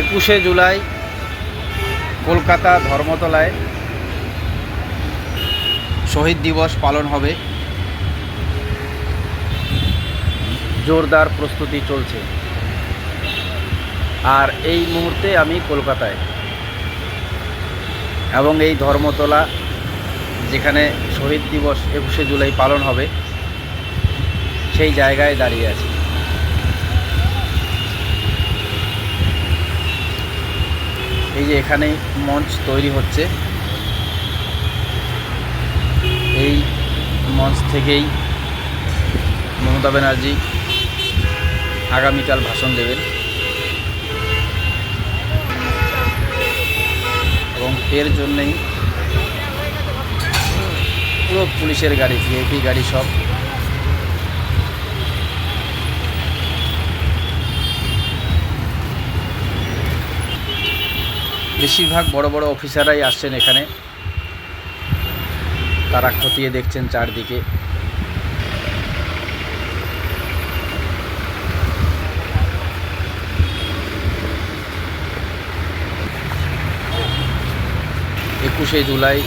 একুশে জুলাই কলকাতা ধর্মতলায় শহীদ দিবস পালন হবে। জোরদার প্রস্তুতি চলছে। আর এই মুহূর্তে আমি কলকাতায় এবং এই ধর্মতলা যেখানে শহীদ দিবস একুশে জুলাই পালন হবে, সেই জায়গায় দাঁড়িয়ে আছি। এই যে এখানে মঞ্চ তৈরি হচ্ছে। এই মঞ্চ থেকেই মমতা ব্যানার্জি আগামীকাল ভাষণ দেবেন। এবং এর জন্যেই পুরো পুলিশের গাড়ি, ভিআইপি গাড়ি সব বেশিরভাগ বড় বড় অফিসাররাই আসছেন এখানে। তারা খতিয়ে দেখছেন চারদিকে। একুশে জুলাই